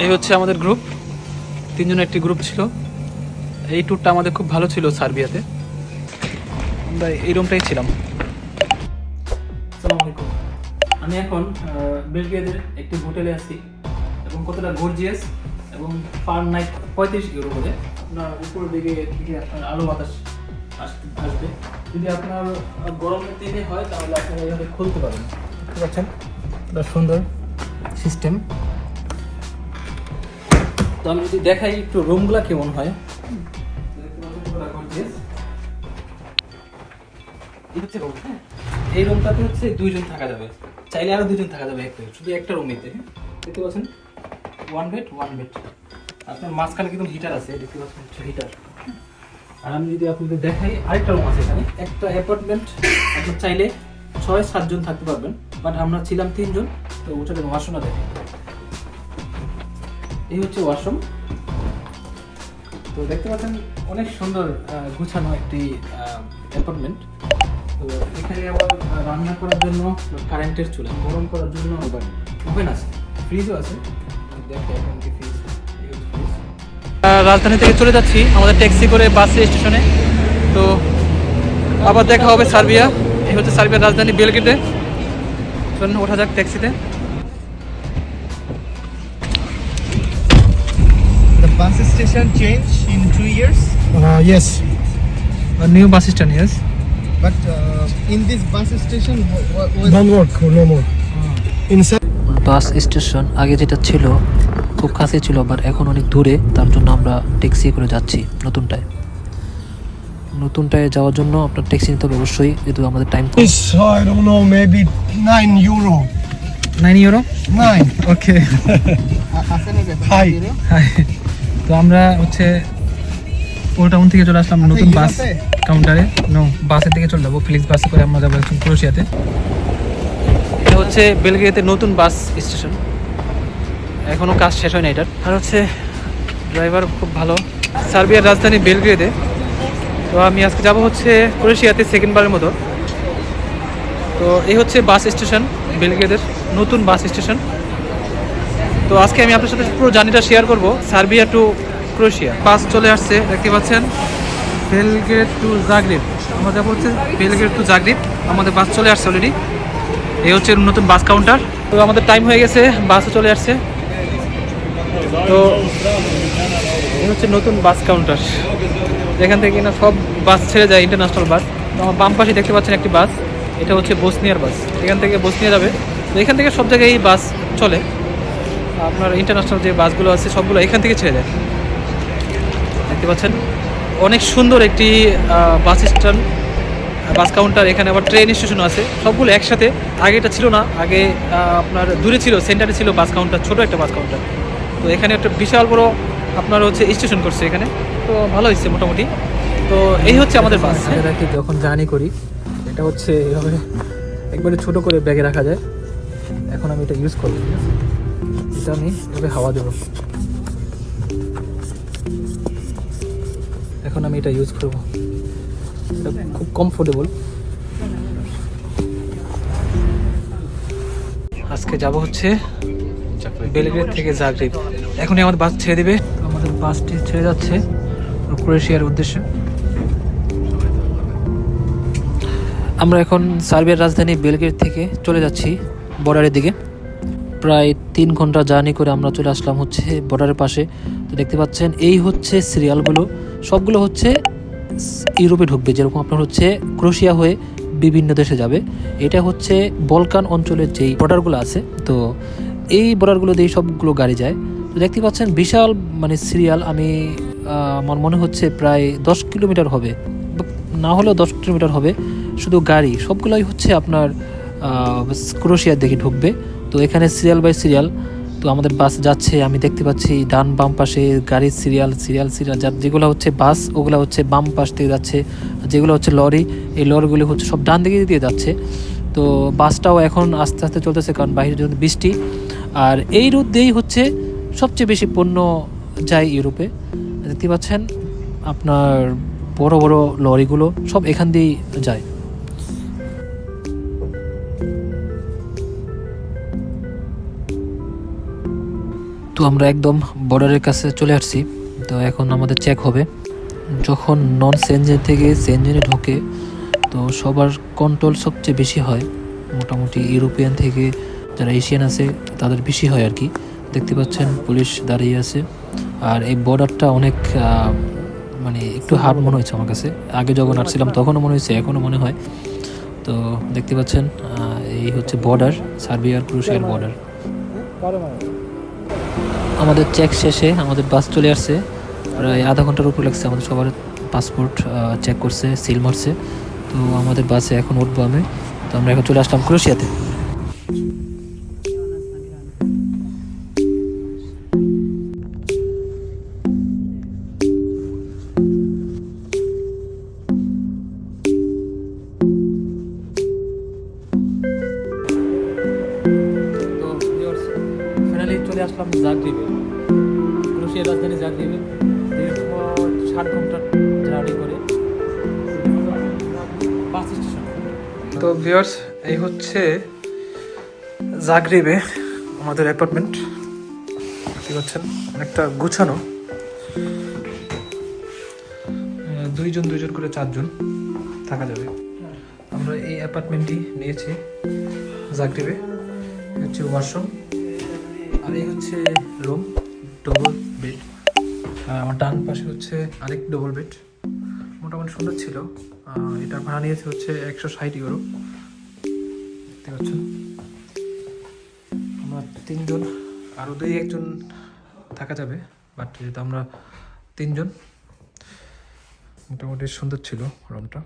এই হচ্ছে আমাদের গ্রুপ তিনজনের একটি গ্রুপ ছিল। এই ট্যুরটা আমাদের খুব ভালো ছিল সার্বিয়াতে। আমরা এই রুমটাই ছিলাম। আমি এখন বেলগিয়াদের একটি হোটেলে আছি এবং কতটা গর্জিয়াস এবং পার নাইট পঁয়ত্রিশ ইউরো করে। আপনার উপর দিকে আপনার আলো বাতাস আসতে আসবে। যদি আপনার গরমের দিনে হয় তাহলে আপনারা এইভাবে খুলতে পারেন। বুঝতে পারছেন সুন্দর সিস্টেম তো আমি যদি দেখাই একটু রুমগুলা কেমন হয়। এই হ্যাঁ? রুমটাতে হচ্ছে দুইজন থাকা যাবে। চাইলে আরও দুইজন থাকা যাবে একটা শুধু একটা রুম নিতে হ্যাঁ? দেখতে পাচ্ছেন? ওয়ান বেড ওয়ান বেড আপনার মাঝখানে কিন্তু হিটার আছে দেখতে পাচ্ছেন হচ্ছে হিটার আর আমি যদি আপনাদের দেখাই আরেকটা রুম আছে এখানে। একটা অ্যাপার্টমেন্ট আপনার চাইলে ছয় সাতজন থাকতে পারবেন বাট আমরা ছিলাম তিনজন তো ওটাতে ওয়াশরুমটা দেখে এই হচ্ছে ওয়াশরুম। তো দেখতে পাচ্ছেন অনেক সুন্দর গুছানো একটি অ্যাপার্টমেন্ট তো এখানে আবার রান্না করার জন্য কারেন্টের চুলা, গরম করার জন্য ওভেন ওভেন আছে ফ্রিজও আছে। রাজধানী থেকে চলে যাচ্ছি, আমাদের ট্যাক্সি করে বাসে স্টেশনে তো আবার দেখা হবে সার্বিয়া। এই হচ্ছে সার্বিয়ার রাজধানী বেলগেটে ওঠা যাক ট্যাক্সিতে bus station changed in two years, Uh, yes, new bus stand yes but uh, in this bus station, wa- was don't work no more. Inside. Bus station আগে যেটা ছিল খুব কাছে ছিল বাট এখন অনেক দূরে তার জন্য আমরা ট্যাক্সি করে যাচ্ছি নতুনটায় নতুনটায় যাওয়ার জন্য আপনার ট্যাক্সি নিতে হবে অবশ্যই যেহেতু আমাদের time uh, I don't know maybe nine euro. Nine euro Nine. Okay Hi. Hi তো আমরা হচ্ছে ওল্ড টাউন থেকে চলে আসলাম নতুন বাস কাউন্টারে নো বাসের দিকে চলে যাব ফিলিক্স বাসে করে আমরা যাব এখন ক্রোশিয়াতে এটা হচ্ছে বেলগিয়াতে নতুন বাস স্টেশন এখনও কাজ শেষ হয় না এটার। আর হচ্ছে ড্রাইভার খুব ভালো। সার্বিয়ার রাজধানী বেলগ্রেডে তো আমি আজকে যাব হচ্ছে ক্রোয়েশিয়াতে সেকেন্ডবারের মতো। তো এই হচ্ছে বাস স্টেশন বেলগ্রেডের নতুন বাস স্টেশন তো আজকে আমি আপনার সাথে পুরো জার্নিটা শেয়ার করব সার্বিয়া টু ক্রোয়েশিয়া। বাস চলে আসছে দেখতে পাচ্ছেন বেলগ্রেড টু জাগরিব। আমরা যাব হচ্ছে বেলগ্রেড টু জাগরিব। আমাদের বাস চলে আসছে অলরেডি এই হচ্ছে নতুন বাস কাউন্টার তো আমাদের টাইম হয়ে গেছে বাসও চলে আসছে। তো এই হচ্ছে নতুন বাস কাউন্টার যেখান থেকে কিনা সব বাস ছেড়ে যায় ইন্টারন্যাশনাল বাস। তো আমার বাম পাশে দেখতে পাচ্ছেন একটি বাস এটা হচ্ছে বসনিয়ার বাস। এখান থেকে বসনিয়া যাবে। তো এখান থেকে সব জায়গায় এই বাস চলে। আপনার ইন্টারন্যাশনাল যে বাসগুলো আছে, সবগুলো এখান থেকে ছেড়ে যায় দেখতে পাচ্ছেন? অনেক সুন্দর একটি বাস স্ট্যান্ড, বাস কাউন্টার এখানে আবার ট্রেন স্টেশন আছে। সবগুলো একসাথে। আগে এটা ছিল না, আগে আপনার দূরে ছিল সেন্টারে ছিল বাস কাউন্টার ছোট একটা বাস কাউন্টার তো এখানে একটা বিশাল বড় আপনার হচ্ছে স্টেশন করছে এখানে। তো ভালো হয়েছে মোটামুটি। তো এই হচ্ছে আমাদের বাস। রাখি, যখন জার্নি করি, এটা হচ্ছে এভাবে একবারে ছোট করে ব্যাগে রাখা যায়। এখন আমি এটা ইউজ আছে? এটা আমি এভাবে হাওয়া দেবো। এখন আমি এটা ইউজ করব। এটা খুব কমফোর্টেবল আজকে যাব হচ্ছে বেলগ্রেড থেকে জাগরিব। এখনই আমাদের বাস ছেড়ে দেবে। আমাদের বাসটি ছেড়ে যাচ্ছে ক্রোয়েশিয়ার উদ্দেশ্যে। আমরা এখন সার্বিয়ার রাজধানী বেলগেট থেকে চলে যাচ্ছি বর্ডারের দিকে। প্রায় তিন ঘণ্টা জার্নি করে আমরা চলে আসলাম হচ্ছে বর্ডারের পাশে। তো দেখতে পাচ্ছেন, এই হচ্ছে সিরিয়ালগুলো। সবগুলো হচ্ছে ইউরোপে ঢুকবে, যেরকম আপনার হচ্ছে ক্রোশিয়া হয়ে বিভিন্ন দেশে যাবে। এটা হচ্ছে বলকান অঞ্চলের যেই বর্ডারগুলো আছে, তো এই বর্ডারগুলো দিয়ে সবগুলো গাড়ি যায়। তো দেখতে পাচ্ছেন, বিশাল মানে সিরিয়াল। আমি আমার মনে হচ্ছে প্রায় দশ কিলোমিটার হবে। না হলেও দশ কিলোমিটার হবে। শুধু গাড়ি, সবগুলোই হচ্ছে আপনার ক্রোশিয়ার দিকে ঢুকবে। তো এখানে সিরিয়াল বাই সিরিয়াল তো আমাদের বাস যাচ্ছে, আমি দেখতে পাচ্ছি ডান বাম পাশে গাড়ির সিরিয়াল সিরিয়াল সিরিয়াল যা যেগুলো হচ্ছে বাস ওগুলো হচ্ছে বাম পাশ থেকে যাচ্ছে যেগুলো হচ্ছে লরি এই লরিগুলো হচ্ছে সব ডান দিকে দিয়ে যাচ্ছে। তো বাসটাও এখন আস্তে আস্তে চলতেছে, কারণ বাইরে যদি বৃষ্টি। আর এই রুট দিয়েই হচ্ছে সবচেয়ে বেশি পণ্য যায় ইউরোপে। দেখতে পাচ্ছেন, আপনার বড় বড় লরিগুলো সব এখান দিয়েই যায়। তো আমরা একদম বর্ডারের কাছে চলে আসছি, তো এখন আমাদের চেক হবে। যখন নন সেনজেন থেকে সেনজেনে ঢোকে, তো সবার কন্ট্রোল সবচেয়ে বেশি হয়। মোটামুটি ইউরোপিয়ান থেকে যারা এশিয়ান আছে, তাদের বেশি হয় আর কি। দেখতে পাচ্ছেন পুলিশ দাঁড়িয়ে আছে। আর এই বর্ডারটা অনেক মানে একটু হার্ড মনে হয়েছে আমার কাছে। আগে যখন আসছিলাম, তখনও মনে হয়েছে, এখনও মনে হয়। তো দেখতে পাচ্ছেন এই হচ্ছে বর্ডার সার্বিয়ার ক্রুশিয়ার বর্ডার আমাদের চেক শেষে আমাদের বাস চলে আসছে। প্রায় আধা ঘণ্টার উপর লাগছে আমাদের সবার পাসপোর্ট চেক করছে সিল মারছে। তো আমাদের বাসে এখন উঠবো আমি। তো আমরা এখন চলে আসলাম ক্রোশিয়াতে। আসলাম জাগরিবে ক্রোশিয়ার রাজধানী জাগরিবে ষাট ঘণ্টার জার্নি করে বাস স্টেশন তো ভিউয়ার্স এই হচ্ছে জাগরিবে, আমাদের অ্যাপার্টমেন্ট দেখতে পাচ্ছেন অনেকটা গুছানো। দুইজন দুইজন করে চারজন থাকা যাবে। আমরা এই অ্যাপার্টমেন্টটি নিয়েছি জাগরিবে। হচ্ছে ওয়াশরুম আর এই হচ্ছে রুম ডবল বেড আর আমার ডান পাশে হচ্ছে আরেক ডবল বেড মোটামুটি সুন্দর ছিল। এটার ভাড়া নিয়েছে হচ্ছে একশো ষাট ইউরো দেখতে পাচ্ছেন আমরা তিনজন আরও দুই একজন থাকা যাবে বাট যেহেতু আমরা তিনজন, মোটামুটি সুন্দর ছিল রুমটা